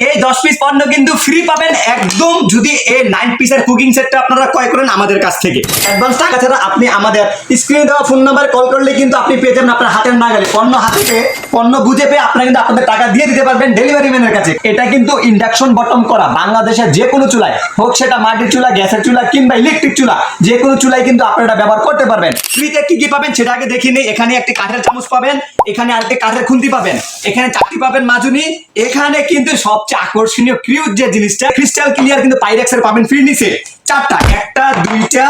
এই দশ পিস পণ্য কিন্তু ফ্রি পাবেন একদম যদি এই নাইন পিসের কুকিং সেটটা আপনারা ক্রয় করেন আমাদের কাছ থেকে। অ্যাডভান্স টাকা ছাড়া আপনি আমাদের স্ক্রিনে দেওয়া ফোন নাম্বার কল করলে কিন্তু আপনি পেয়ে যাবেন আপনার হাতের নাগালে পণ্য হাতে পেয়ে পণ্য বুঝে পেয়ে আপনারা কিন্তু আপনাদের টাকা দিয়ে দিতে পারবেন ডেলিভারি ম্যানের কাছে। এটা কিন্তু ইন্ডাকশন বটম করা। বাংলাদেশের যে কোনো চুলায় হোক সেটা মাটির চুলা, গ্যাসের চুলা কিংবা ইলেকট্রিক চুলা যে কোনো চুলায় কিন্তু আপনারা ব্যবহার করতে পারবেন। ফ্রিতে কি কি পাবেন সেটা আগে দেখিনি এখানে একটি কাঠের চামচ পাবেন, এখানে আরেকটি কাঠের খুন্তি পাবেন, এখানে চাকরি পাবেন মাজুনি, এখানে কিন্তু সবচেয়ে আকর্ষণীয় ক্রিউজ যে জিনিসটা ক্রিস্টাল ক্লিয়ার কিন্তু পাইরেক্সের পাবেন ফ্রি নিচে চারটা, একটা, দুইটা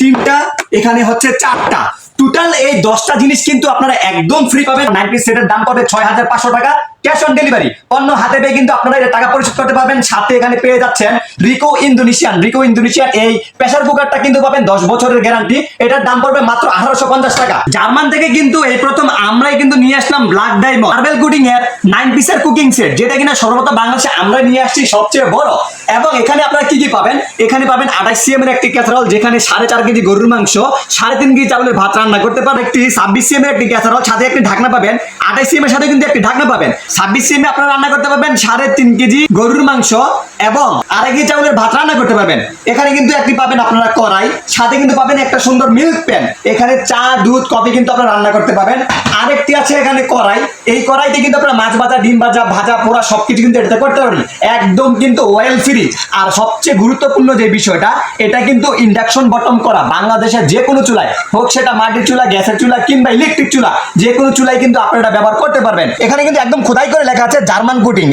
তিনটা, এখানে হচ্ছে চারটা। টোটাল এই দশটা জিনিস কিন্তু আপনারা একদম ফ্রি পাবেন। নাইন পিস সেটের দাম পড়বে ছয় হাজার পাঁচশো টাকা। ক্যাশ অন ডেলিভারি অন্য হাতে পেয়ে কিন্তু আপনারা এটা টাকা পরিশোধ করতে পারবেন। সাথে এখানে পেয়ে যাচ্ছেন রিকো ইন্দোনেশিয়ান রিকো ইন্দোনেশিয়ান এই প্রেসার কুকারটা কিন্তু পাবেন দশ বছরের গ্যারান্টি এটার দাম পড়বে মাত্র আঠারোশো পঞ্চাশ টাকা। জার্মান থেকে কিন্তু এই প্রথম আমরাই কিন্তু নিয়ে আসলাম ব্ল্যাক ডায়মন্ড মার্বেল কুকিং এর নাইন পিসের কুকিং সেট যেটা কিনা সর্বত বাংলাদেশে আমরা নিয়ে আসছি সবচেয়ে বড়। এবং এখানে আপনারা কি কি পাবেন? এখানে পাবেন আঠাশ সিএম এর একটি ক্যাসারল যেখানে সাড়ে চার কেজি গরুর মাংস, সাড়ে তিন কেজি চাউলের ভাত রান্না করতে পারেন একটি ছাব্বিশ সিএম এর একটি ক্যাসারল সাথে একটি ঢাকনা পাবেন। আঠাশ সিএম এর সাথে কিন্তু একটি ঢাকনা পাবেন। ছাব্বিশ সিএম এ আপনারা রান্না করতে পারবেন সাড়ে তিন কেজি গরুর মাংস এবং আড়াই কেজি চাউলের ভাত রান্না করতে পারবেন। এখানে কিন্তু একটি পাবেন আপনারা কড়াই, সাথে কিন্তু পাবেন একটা সুন্দর মিল্ক প্যান এখানে চা, দুধ কফি কিন্তু আপনারা রান্না করতে পারবেন। আরেকটি আছে এখানে কড়াই। এই কড়াইতে কিন্তু আপনারা মাছ ভাজা, ডিম ভাজা ভাজা, পোড়া সবকিছু কিন্তু এটাতে করতে পারবেন। একদম কিন্তু অয়েল ফ্রি আর সবচেয়ে গুরুত্বপূর্ণ যে বিষয়টা, এটা কিন্তু ইন্ডাকশন বটম করা। বাংলাদেশের যে কোনো চুলায় হোক সেটা মাটির চুলা, গ্যাসের চুলা কিংবা ইলেকট্রিক চুলা যে কোনো চুলায় কিন্তু আপনারা ব্যবহার করতে পারবেন। এখানে কিন্তু একদম খোদাই করে লেখা আছে জার্মান কুটিং